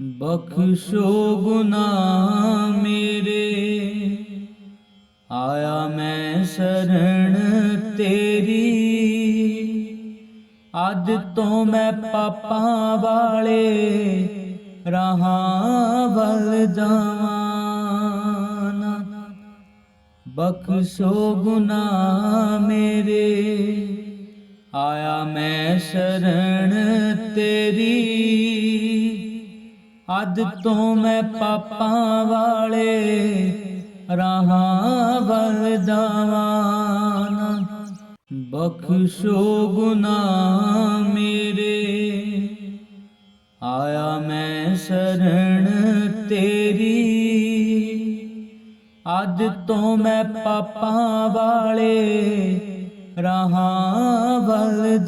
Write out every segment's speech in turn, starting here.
ਬਖਸ਼ੋ ਗੁਨਾਹ ਮੇਰੇ ਆਇਆ ਮੈਂ ਸਰਣ ਤੇਰੀ। ਅੱਜ ਤੋਂ ਮੈਂ ਪਾਪਾਂ ਵਾਲੇ ਰਹਾਂ ਵੱਲ ਜਾਵਾਂ। ਬਖਸ਼ੋ ਗੁਨਾਹ ਮੇਰੇ ਆਇਆ ਮੈਂ ਸ਼ਰਨ ਤੇਰੀ। ਅੱਜ ਤੋਂ ਮੈਂ ਪਾਪਾਂ ਵਾਲੇ ਰਹਾਂ ਵੱਲ ਬਖਸ਼ੋ ਗੁਨਾਹ ਮੇਰੇ। ਆਇਆ ਮੈਂ ਸ਼ਰਨ ਤੇਰੀ। ਅੱਜ ਤੋਂ ਮੈਂ ਪਾਪਾਂ ਵਾਲੇ ਰਹਾਂ ਵੱਲ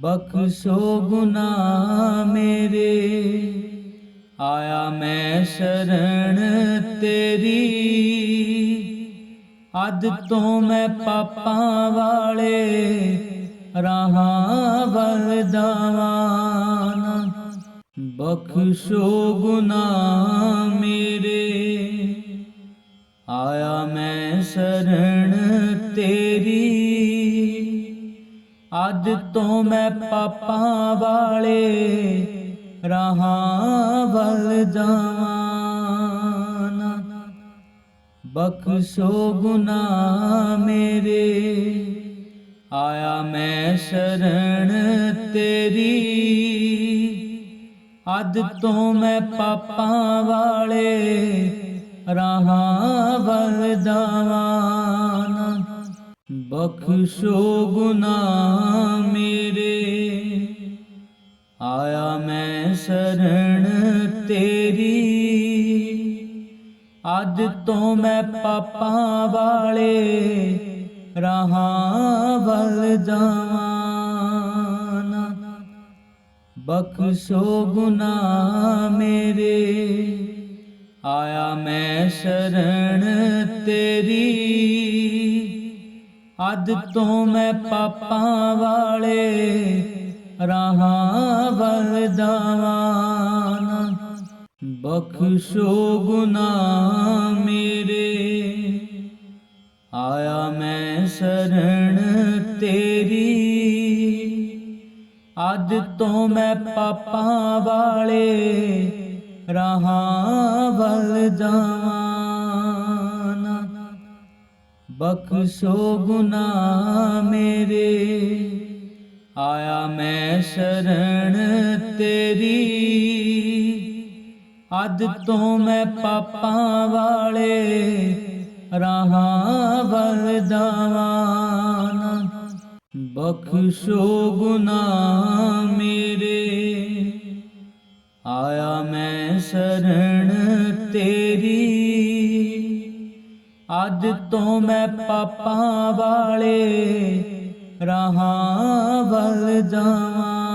ਬਖਸ਼ੋ ਗੁਨਾਹ ਮੇਰੇ। ਆਇਆ ਮੈਂ ਸ਼ਰਨ ਤੇਰੀ। ਅੱਜ ਤੋਂ ਮੈਂ ਪਾਪਾਂ ਵਾਲੇ ਰਾਹਾਂ ਵੱਲ ਜਾਵਾਂ। ਬਖਸ਼ੋ ਗੁਨਾਹ ਮੇਰੇ। ਆਇਆ ਮੈਂ ਸ਼ਰਨ ਤੇਰੀ। ਅੱਜ ਤੋਂ ਮੈਂ ਪਾਪਾਂ ਵਾਲੇ ਰਹਾਂ ਵੱਲ ਜਾਵਾਂ। ਬਖਸ਼ੋ ਗੁਨਾਹ ਮੇਰੇ, ਆਇਆ ਮੈਂ ਸ਼ਰਨ ਤੇਰੀ। ਅੱਜ ਤੋਂ ਮੈਂ ਪਾਪਾਂ ਵਾਲੇ ਰਹਾਂ ਵੱਲ ਜਾਵਾਂ। ਬਖਸ਼ੋ ਗੁਨਾਹ ਮੇਰੇ ਆਇਆ ਮੈਂ ਸ਼ਰਨ ਤੇਰੀ ਅੱਜ ਤੋਂ ਮੈਂ ਪਾਪਾਂ ਵਾਲੇ ਰਹਾਂ ਵੱਲ ਜਾਵਾਂ ਬਖਸ਼ੋ ਗੁਨਾਹ ਮੇਰੇ ਆਇਆ ਮੈਂ ਸ਼ਰਨ ਤੇਰੀ ਅੱਜ ਤੋਂ ਮੈਂ ਪਾਪਾਂ ਵਾਲੇ ਰਹਾਂ ਵੱਲ ਬਖਸ਼ੋ ਗੁਨਾਹ ਮੇਰੇ, ਆਇਆ ਮੈਂ ਸ਼ਰਨ ਤੇਰੀ। ਅੱਜ ਤੋਂ ਮੈਂ ਪਾਪਾਂ ਵਾਲੇ ਰਹਾਂ ਵੱਲ ਜਾਵਾਂ। ਬਖਸ਼ੋ ਗੁਨਾਹ ਮੇਰੇ। ਆਇਆ ਮੈਂ ਸ਼ਰਨ ਤੇਰੀ। ਅੱਜ ਤੋਂ ਮੈਂ ਪਾਪਾਂ ਵਾਲੇ ਰਾਹਾਂ ਵੱਲ ਜਾਵਾਂ। ਬਖਸ਼ੋ ਗੁਨਾਹ ਮੇਰੇ। ਆਇਆ ਮੈਂ ਸ਼ਰਨ ਤੇਰੀ। ਅੱਜ ਤੋਂ ਮੈਂ ਪਾਪਾਂ ਵਾਲੇ ਰਹਾਂ ਵੱਲ ਜਾਵਾਂ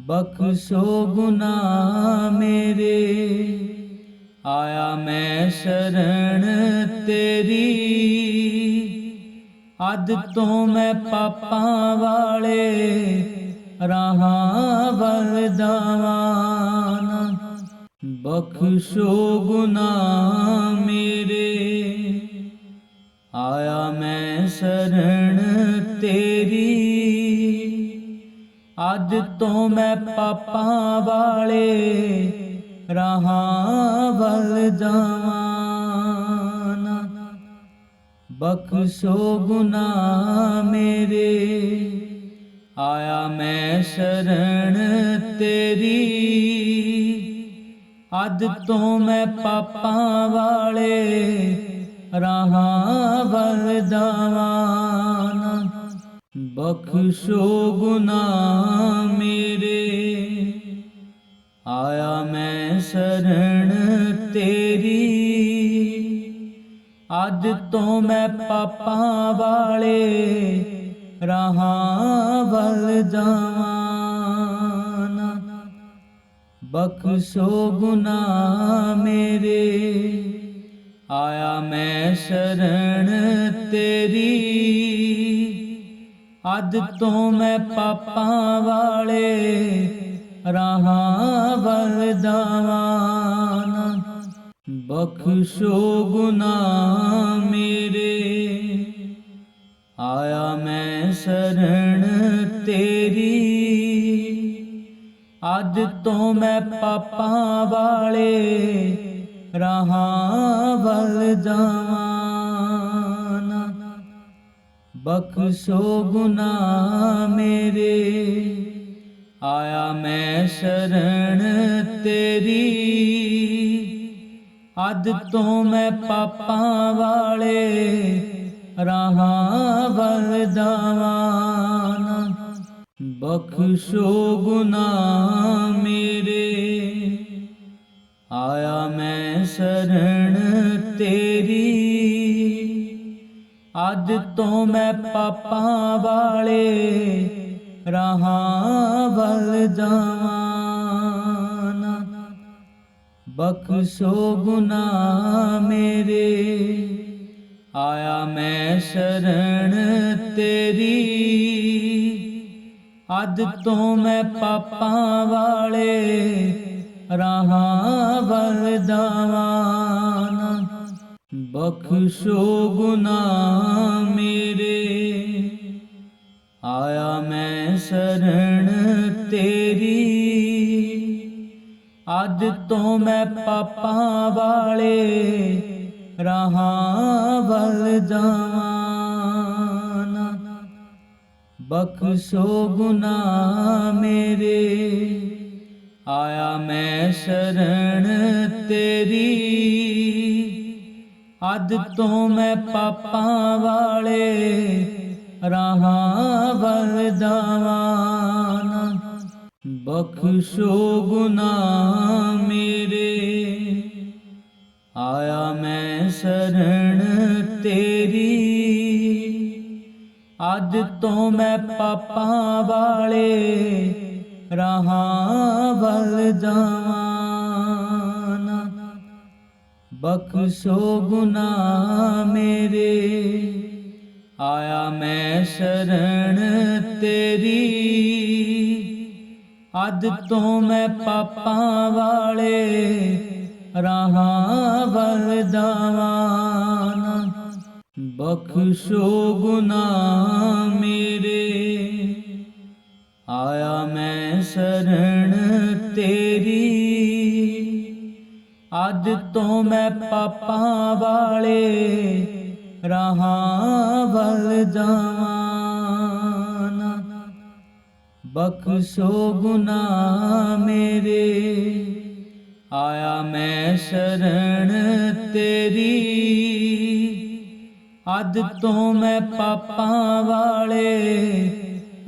ਬਖਸ਼ੋ ਗੁਨਾਹ ਮੇਰੇ। ਆਇਆ ਮੈਂ ਸ਼ਰਨ ਤੇਰੀ। ਅੱਜ ਤੋਂ ਮੈਂ ਪਾਪਾਂ ਵਾਲੇ ਰਹਾਂ ਵੱਲ ਜਾਵਾਂ ਬਖਸ਼ੋ ਗੁਨਾਹ ਮੇਰੇ। ਆਇਆ ਮੈਂ ਸ਼ਰਨ ਤੇਰੀ। ਅੱਜ ਤੋਂ ਮੈਂ ਪਾਪਾਂ ਵਾਲੇ ਰਹਾਂ ਵੱਲ ਜਾਵਾਂ ਨਾ। ਬਖਸ਼ੋ ਗੁਨਾਹ ਮੇਰੇ। ਆਇਆ ਮੈਂ ਸ਼ਰਨ ਤੇਰੀ। ਅੱਜ ਤੋਂ ਮੈਂ ਪਾਪਾਂ ਵਾਲੇ ਰਾਹਾਂ ਵੱਲ ਜਾਵਾਂ। ਬਖਸ਼ੋ ਗੁਨਾਹ ਮੇਰੇ। ਆਇਆ ਮੈਂ ਸ਼ਰਨ ਤੇਰੀ। ਅੱਜ ਤੋਂ ਮੈਂ ਪਾਪਾਂ ਵਾਲੇ ਰਾਹਾਂ ਵੱਲ ਜਾਵਾਂ। ਬਖਸ਼ੋ ਗੁਨਾਹ ਮੇਰੇ। ਆਇਆ ਮੈਂ ਸ਼ਰਨ ਤੇਰੀ। ਅੱਜ ਤੋਂ ਮੈਂ ਪਾਪਾਂ ਵਾਲੇ ਰਾਹਾਂ ਵਰਦਾਵਾਨ ਬਖਸ਼ੋ ਗੁਨਾਹ ਮੇਰੇ। ਆਇਆ ਮੈਂ ਸਰਣ ਤੇਰੀ। ਅੱਜ ਤੋਂ ਮੈਂ ਪਾਪਾਂ ਵਾਲੇ ਰਹਾ ਵਰਦਾਵਾਨ ਬਖਸ਼ੋ ਗੁਨਾਹ ਮੇਰੇ, ਆਇਆ ਮੈਂ ਸ਼ਰਨ ਤੇਰੀ। ਅੱਜ ਤੋਂ ਮੈਂ ਪਾਪਾਂ ਵਾਲੇ ਰਹਾ ਵਰਦਾਵਾਨ ਬਖਸ਼ੋ ਗੁਨਾਹ ਮੇਰੇ। ਆਇਆ ਮੈਂ ਸ਼ਰਨ ਤੇਰੀ। ਅੱਜ ਤੋਂ ਮੈਂ ਪਾਪਾਂ ਵਾਲੇ ਰਹਾ ਵਰਦਾਨ ਬਖਸ਼ੋ ਗੁਨਾਹ ਮੇਰੇ। ਆਇਆ ਮੈਂ ਸ਼ਰਨ ਤੇਰੀ। ਅੱਜ ਤੋਂ ਮੈਂ ਪਾਪਾਂ ਵਾਲੇ ਰਹਾ ਵਰਦਾਨ ਬਖਸ਼ੋ ਗੁਨਾਹ ਮੇਰੇ। ਆਇਆ ਮੈਂ ਸ਼ਰਨ ਤੇਰੀ। ਅੱਜ ਤੋਂ ਮੈਂ ਪਾਪਾਂ ਵਾਲੇ ਰਹਾ ਵਰਦਾਨ ਬਖਸ਼ੋ ਗੁਨਾਹ ਮੇਰੇ। ਆਇਆ ਮੈਂ ਸ਼ਰਨ ਤੇਰੀ। ਅਦ ਤੋਂ ਮੈਂ ਪਾਪਾਂ ਵਾਲੇ ਰਾਹਾਂ ਵਰਦਾਵਾਨ ਬਖਸ਼ੋ ਗੁਨਾਹ ਮੇਰੇ। ਆਇਆ ਮੈਂ ਸ਼ਰਨ ਤੇਰੀ। ਅੱਜ ਤੋਂ ਮੈਂ ਪਾਪਾਂ ਵਾਲੇ ਰਹਾ ਵਰਦਾਨ ਬਖਸ਼ੋ ਗੁਨਾਹ ਮੇਰੇ, ਆਇਆ ਮੈਂ ਸ਼ਰਨ ਤੇਰੀ। ਅੱਜ ਤੋਂ ਮੈਂ ਪਾਪਾਂ ਵਾਲੇ ਰਹਾ ਵਰਦਾਵਾਨ ਬਖਸ਼ੋ ਗੁਨਾਹ ਮੇਰੇ। ਆਇਆ ਮੈਂ ਸ਼ਰਨ ਤੇਰੀ। ਅੱਜ ਤੋਂ ਮੈਂ ਪਾਪਾਂ ਵਾਲੇ ਰਹਾ ਵਰਦਾਨ ਬਖਸ਼ੋ ਗੁਨਾਹ ਮੇਰੇ। ਆਇਆ ਮੈਂ ਸ਼ਰਨ ਤੇਰੀ। ਅੱਜ ਤੋਂ ਮੈਂ ਪਾਪਾਂ ਵਾਲੇ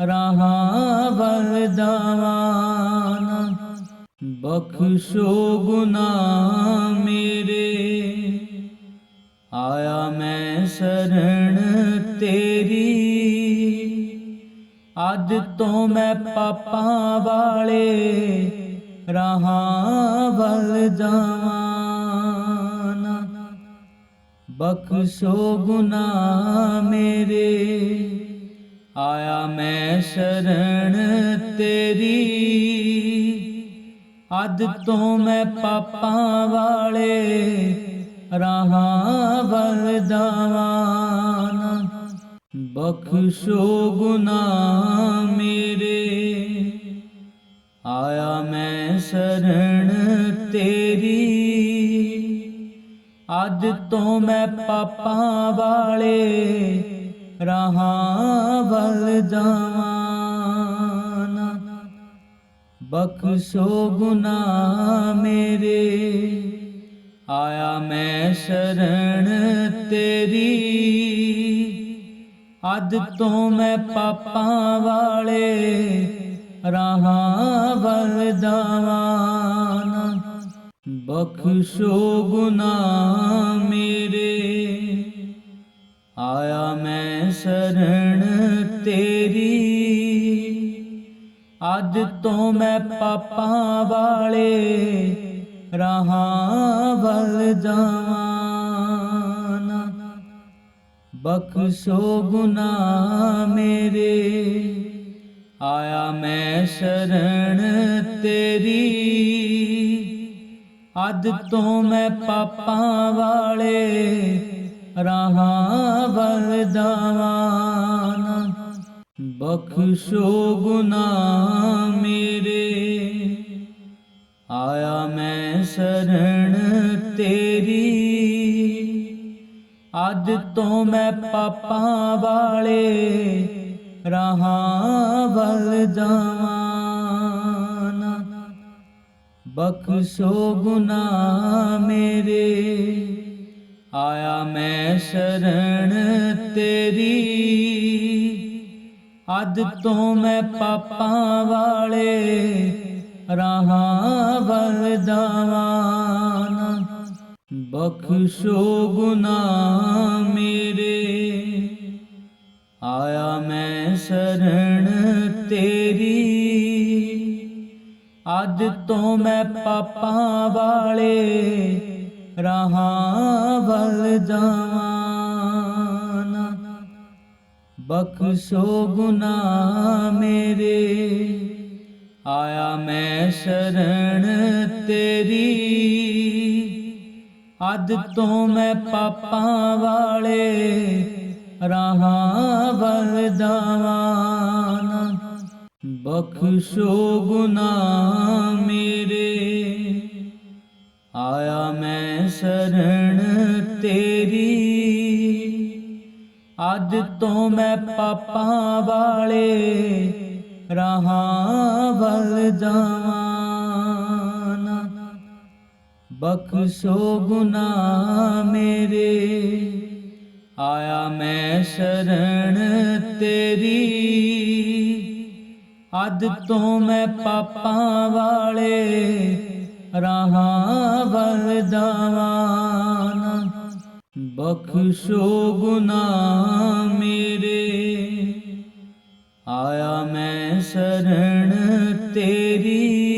ਰਹਾ ਵਰਦਾਨ ਬਖਸ਼ੋ ਗੁਨਾਹ ਮੇਰੇ। ਆਇਆ ਮੈਂ ਸ਼ਰਨ ਤੇਰੀ। ਅੱਜ ਤੋਂ ਮੈਂ ਪਾਪਾਂ ਵਾਲੇ ਰਹਾ ਵਰਦਾਨ ਬਖਸ਼ੋ ਗੁਨਾਹ ਮੇਰੇ। ਆਇਆ ਮੈਂ ਸ਼ਰਨ ਤੇਰੀ। ਅਦ ਤੋਂ ਮੈਂ ਪਾਪਾਂ ਵਾਲੇ ਰਾਹਾਂ ਵਰਦਾਵਾਨ ਬਖਸ਼ੋ ਗੁਨਾਹ ਮੇਰੇ। ਆਇਆ ਮੈਂ ਸ਼ਰਨ ਤੇਰੀ। ਅੱਜ ਤੋਂ ਮੈਂ ਪਾਪਾਂ ਵਾਲੇ ਰਹਾ ਵਰਦਾਨ ਬਖਸ਼ੋ ਗੁਨਾਹ ਮੇਰੇ। ਆਇਆ ਮੈਂ ਸ਼ਰਨ ਤੇਰੀ। ਅੱਜ ਤੋਂ ਮੈਂ ਪਾਪਾਂ ਵਾਲੇ ਰਹਾ ਵਰਦਾਨ ਬਖਸ਼ੋ ਗੁਨਾਹ ਮੇਰੇ। ਆਇਆ ਮੈਂ ਸ਼ਰਨ ਤੇਰੀ। ਅੱਜ ਤੋਂ ਮੈਂ ਪਾਪਾਂ ਵਾਲੇ ਰਹਾ ਵਰਦਾਨ ਬਖਸ਼ੋ ਗੁਨਾਹ ਮੇਰੇ। ਆਇਆ ਮੈਂ ਸ਼ਰਨ ਤੇਰੀ। ਅੱਜ ਤੋਂ ਮੈਂ ਪਾਪਾਂ ਵਾਲੇ ਰਾਹਾਂ ਵਰਦਾਵਾਨ ਬਖਸ਼ੋ ਗੁਨਾਹ ਮੇਰੇ, ਆਇਆ ਮੈਂ ਸ਼ਰਨ ਤੇਰੀ। ਅੱਜ ਤੋਂ ਮੈਂ ਪਾਪਾਂ ਵਾਲੇ ਰਹਾ ਵਲ ਬਖਸ਼ੋ ਗੁਨਾਹ ਮੇਰੇ। ਆਇਆ ਮੈਂ ਸ਼ਰਨ ਤੇਰੀ। ਅੱਜ ਤੋਂ ਮੈਂ ਪਾਪਾਂ ਵਾਲੇ ਰਾਹਾਂ ਵਰਦਾਵਾਨ ਬਖਸ਼ੋ ਗੁਨਾਹ ਮੇਰੇ। ਆਇਆ ਮੈਂ ਸ਼ਰਨ ਤੇਰੀ। ਅੱਜ ਤੋਂ ਮੈਂ ਪਾਪਾਂ ਵਾਲੇ ਰਹਾ ਵਲ ਜਾਵਾਨ ਬਖਸ਼ੋ ਗੁਨਾਹ ਮੇਰੇ, ਆਇਆ ਮੈਂ ਸ਼ਰਨ ਤੇਰੀ। ਅੱਜ ਤੋਂ ਮੈਂ ਪਾਪਾਂ ਵਾਲੇ ਰਹਾ ਵਰਦਾਵਾਨ ਬਖਸ਼ੋ ਗੁਨਾਹ ਮੇਰੇ। ਆਇਆ ਮੈਂ ਸ਼ਰਨ ਤੇਰੀ। ਅੱਜ ਤੋਂ ਮੈਂ ਪਾਪਾਂ ਵਾਲੇ ਰਹਾ ਵਲ ਜਾਵਾਨ ਬਖਸ਼ੋ ਗੁਨਾਹ ਮੇਰੇ। ਆਇਆ ਮੈਂ ਸ਼ਰਨ ਤੇਰੀ। ਅੱਜ ਤੋਂ ਮੈਂ ਪਾਪਾਂ ਵਾਲੇ ਰਹਾ ਵਰਦਾਵਾਨ ਬਖਸ਼ੋ ਗੁਨਾਹ ਮੇਰੇ। ਆਇਆ ਮੈਂ ਸ਼ਰਨ ਤੇਰੀ।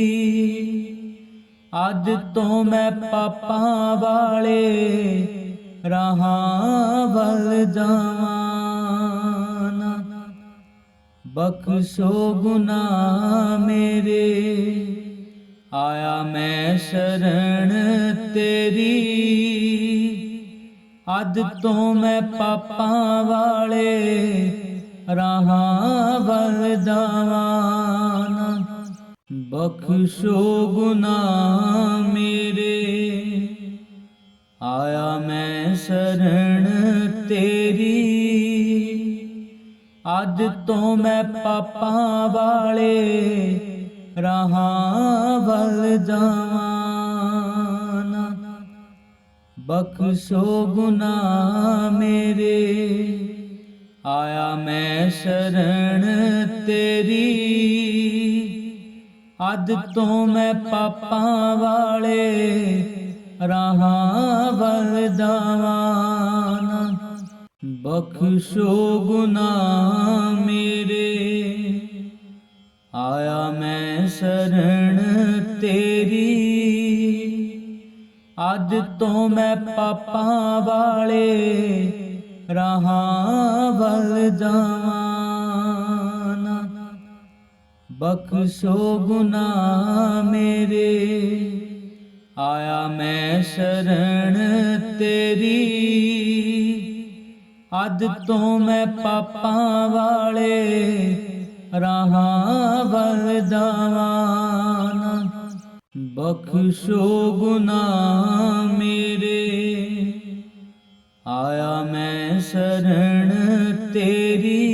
ਅੱਜ ਤੋਂ ਮੈਂ ਪਾਪਾਂ ਵਾਲੇ ਰਾਹਾਂ ਵਲ ਜਾਵਾਨ ਬਖਸ਼ੋ ਗੁਨਾਹ ਮੇਰੇ। ਆਇਆ ਮੈਂ ਸ਼ਰਨ ਤੇਰੀ। ਅੱਜ ਤੋਂ ਮੈਂ ਪਾਪਾਂ ਵਾਲੇ ਰਾਹਾਂ ਵਰਦਾਵਾਨ ਬਖਸ਼ੋ ਗੁਨਾਹ ਮੇਰੇ। ਆਇਆ ਮੈਂ ਸ਼ਰਨ ਤੇਰੀ। ਅੱਜ ਤੋਂ ਮੈਂ ਪਾਪਾਂ ਵਾਲੇ ਰਹਾ ਵਲ ਜਾਵਾਨ ਬਖਸ਼ੋ ਗੁਨਾਹ ਮੇਰੇ, ਆਇਆ ਮੈਂ ਸ਼ਰਨ ਤੇਰੀ। ਅੱਜ ਤੋਂ ਮੈਂ ਪਾਪਾਂ ਵਾਲੇ ਰਹਾ ਵਰਦਾਵਾਨ ਬਖਸ਼ੋ ਗੁਨਾਹ ਮੇਰੇ। ਆਇਆ ਮੈਂ ਸ਼ਰਨ ਤੇਰੀ। ਅੱਜ ਤੋਂ ਮੈਂ ਪਾਪਾਂ ਵਾਲੇ ਰਹਾ ਵਲ ਜਾਵਾਨ ਬਖਸ਼ੋ ਗੁਨਾਹ ਮੇਰੇ। ਆਇਆ ਮੈਂ ਸ਼ਰਨ ਤੇਰੀ। ਅੱਜ ਤੋਂ ਮੈਂ ਪਾਪਾਂ ਵਾਲੇ ਰਹਾ ਵਰਦਾਵਾਨ ਬਖਸ਼ੋ ਗੁਨਾਹ ਮੇਰੇ। ਆਇਆ ਮੈਂ ਸ਼ਰਨ ਤੇਰੀ।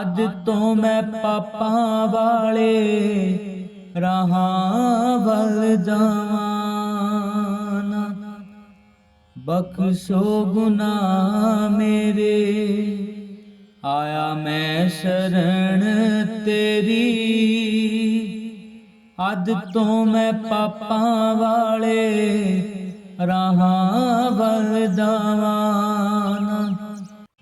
ਅੱਜ ਤੋਂ ਮੈਂ ਪਾਪਾਂ ਵਾਲੇ ਰਹਾ ਵਲ ਜਾਵਾਨ ਬਖਸ਼ੋ ਗੁਨਾਹ ਮੇਰੇ। ਆਇਆ ਮੈਂ ਸ਼ਰਨ ਤੇਰੀ। ਅੱਜ ਤੋਂ ਮੈਂ ਪਾਪਾਂ ਵਾਲੇ ਰਾਹਾਂ ਵਰਦਾਵਾਨ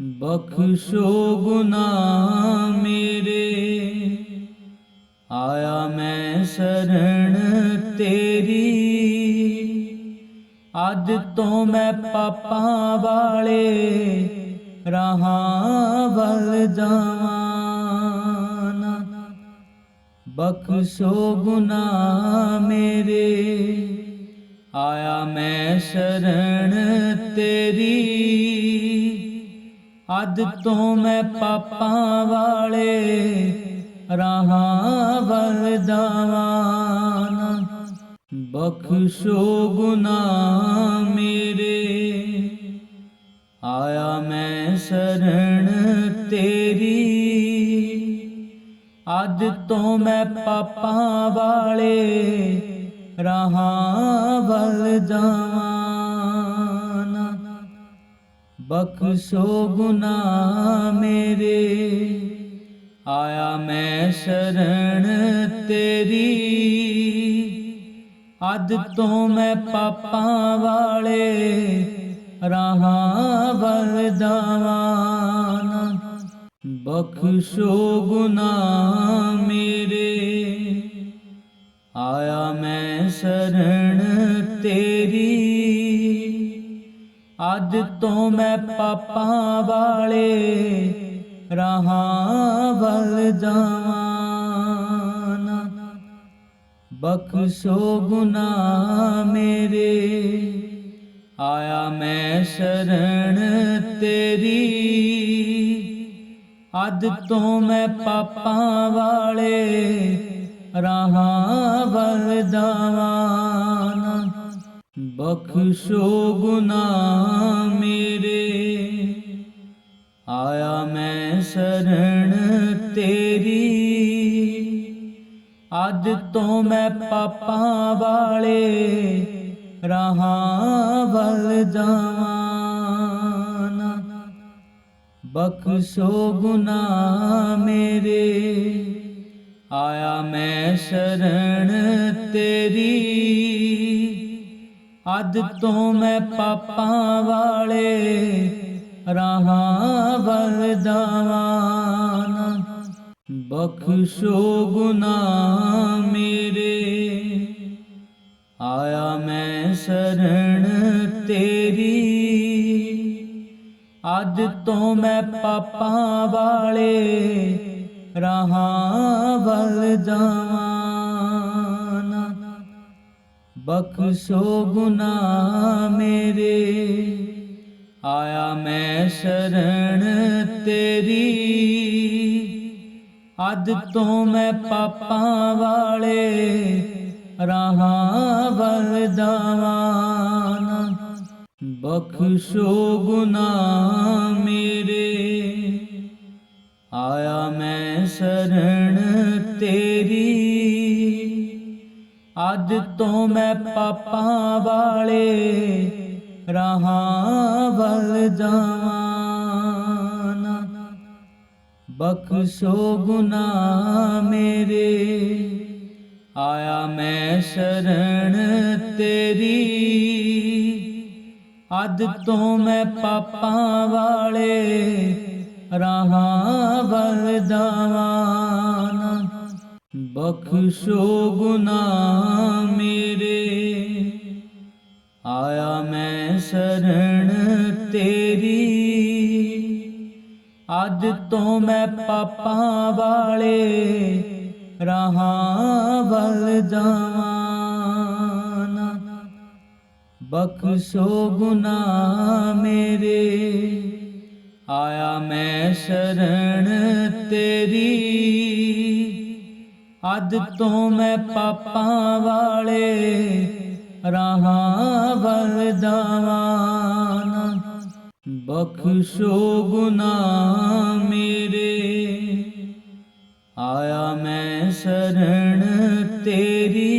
ਬਖਸ਼ੋ ਗੁਨਾਹ ਮੇਰੇ। ਆਇਆ ਮੈਂ ਸ਼ਰਨ ਤੇਰੀ। ਅੱਜ ਤੋਂ ਮੈਂ ਪਾਪਾਂ ਵਾਲੇ ਰਹਾਂ ਵੱਲ ਜਾਵਾਂ। ਬਖਸ਼ੋ ਗੁਨਾਹ ਮੇਰੇ, ਆਇਆ ਮੈਂ ਸ਼ਰਨ ਤੇਰੀ। ਅੱਜ ਤੋਂ ਮੈਂ ਪਾਪਾਂ ਵਾਲੇ ਰਹਾਂ ਵੱਲ ਜਾਵਾਂ। ਬਖਸ਼ੋ ਗੁਨਾਹ ਮੇਰੇ ਆਇਆ ਮੈਂ ਸ਼ਰਨ ਤੇਰੀ ਅੱਜ ਤੋਂ ਮੈਂ ਪਾਪਾਂ ਵਾਲੇ ਰਹਾਂ ਵੱਲ ਜਾਵਾਂ ਨਾ ਬਖਸ਼ੋ ਗੁਨਾਹ ਮੇਰੇ ਆਇਆ ਮੈਂ ਸ਼ਰਨ ਤੇਰੀ ਅੱਜ ਤੋਂ ਮੈਂ ਪਾਪਾਂ ਵਾਲੇ ਰਹਾਂ ਵੱਲ ਜਾਵਾਂ। ਬਖਸ਼ੋ ਗੁਨਾਹ ਮੇਰੇ, ਆਇਆ ਮੈਂ ਸ਼ਰਨ ਤੇਰੀ। ਅੱਜ ਤੋਂ ਮੈਂ ਪਾਪਾਂ ਵਾਲੇ ਰਹਾਂ ਵੱਲ ਬਖਸ਼ੋ ਗੁਨਾਹ ਮੇਰੇ। ਆਇਆ ਮੈਂ ਸ਼ਰਨ ਤੇਰੀ। ਅੱਜ ਤੋਂ ਮੈਂ ਪਾਪਾਂ ਵਾਲੇ ਰਾਹਾਂ ਵੱਲ ਜਾਵਾਂ। ਬਖਸ਼ੋ ਗੁਨਾਹ ਮੇਰੇ। ਆਇਆ ਮੈਂ ਸ਼ਰਨ ਤੇਰੀ। ਅੱਜ ਤੋਂ ਮੈਂ ਪਾਪਾਂ ਵਾਲੇ ਰਹਾਂ ਵੱਲ ਜਾਵਾਂ ਬਖਸ਼ੋ ਗੁਨਾਹ ਮੇਰੇ। ਆਇਆ ਮੈਂ ਸ਼ਰਨ ਤੇਰੀ। ਅੱਜ ਤੋਂ ਮੈਂ ਪਾਪਾਂ ਵਾਲੇ ਰਹਾਂ ਵੱਲ ਜਾਵਾਂ ਬਖਸ਼ੋ ਗੁਨਾਹ ਮੇਰੇ। ਆਇਆ ਮੈਂ ਸ਼ਰਨ ਤੇਰੀ। ਅੱਜ ਤੋਂ ਮੈਂ ਪਾਪਾਂ ਵਾਲੇ ਰਹਾਂ ਵੱਲ ਜਾਵਾਂ। ਬਖਸ਼ੋ ਗੁਨਾਹ ਮੇਰੇ। ਆਇਆ ਮੈਂ ਸ਼ਰਨ ਤੇਰੀ। ਅੱਜ ਤੋਂ ਮੈਂ ਪਾਪਾਂ ਵਾਲੇ ਰਹਾਂ ਵੱਲ ਜਾਵਾਂ ਬਖਸ਼ੋ ਗੁਨਾਹ ਮੇਰੇ। ਆਇਆ ਮੈਂ ਸ਼ਰਨ ਤੇਰੀ। ਅੱਜ ਤੋਂ ਮੈਂ ਪਾਪਾਂ ਵਾਲੇ ਰਹਾਂ ਵੱਲ ਜਾਵਾਂ। ਬਖਸ਼ੋ ਗੁਨਾਹ ਮੇਰੇ। ਆਇਆ ਮੈਂ ਸ਼ਰਨ ਤੇਰੀ। ਅੱਜ ਤੋਂ ਮੈਂ ਪਾਪਾਂ ਵਾਲੇ ਰਾਹਾਂ ਵੱਲ ਜਾਵਾਂ ਬਖਸ਼ੋ ਗੁਨਾਹ ਮੇਰੇ। ਆਇਆ ਮੈਂ ਸ਼ਰਨ ਤੇਰੀ। ਅੱਜ ਤੋਂ ਮੈਂ ਪਾਪਾਂ ਵਾਲੇ ਰਹਾਂ ਵੱਲ ਜਾਵਾਂ। ਬਖਸ਼ੋ ਗੁਨਾਹ ਮੇਰੇ, ਆਇਆ ਮੈਂ ਸ਼ਰਨ ਤੇਰੀ। ਅੱਜ ਤੋਂ ਮੈਂ ਪਾਪਾਂ ਵਾਲੇ ਰਹਾਂ ਵੱਲ ਜਾਵਾਂ। ਬਖਸ਼ੋ ਗੁਨਾਹ ਮੇਰੇ। ਆਇਆ ਮੈਂ ਸ਼ਰਨ ਤੇਰੀ।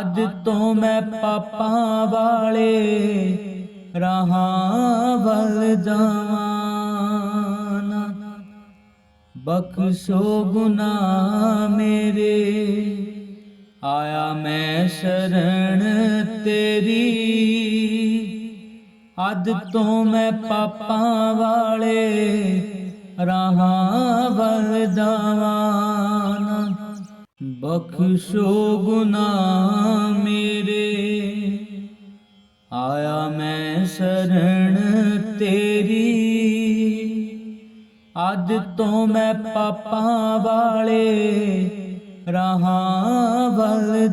ਅੱਜ ਤੋਂ ਮੈਂ ਪਾਪਾਂ ਵਾਲੇ ਰਹਾਂ ਵੱਲ ਜਾਵਾਂ। ਬਖਸ਼ੋ ਗੁਨਾਹ ਮੇਰੇ। ਆਇਆ ਮੈਂ ਸ਼ਰਨ ਤੇਰੀ। ਅੱਜ ਤੋਂ ਮੈਂ ਪਾਪਾਂ ਵਾਲੇ ਰਹਾਂ ਵੱਲ ਬਖਸ਼ੋ ਗੁਨਾਹ ਮੇਰੇ। ਆਇਆ ਮੈਂ ਸਰਣ ਤੇਰੀ। ਅੱਜ ਤੋਂ ਮੈਂ ਪਾਪਾਂ ਵਾਲੇ ਰਹਾਂ ਵੱਲ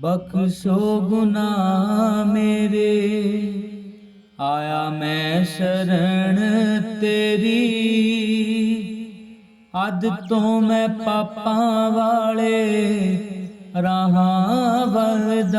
ਬਖਸ਼ੋ ਗੁਨਾਹ ਮੇਰੇ। ਆਇਆ ਮੈਂ ਸ਼ਰਨ ਤੇਰੀ। ਅੱਜ ਤੋਂ ਮੈਂ ਪਾਪਾਂ ਵਾਲੇ ਰਾਹਾਂ ਵੱਲ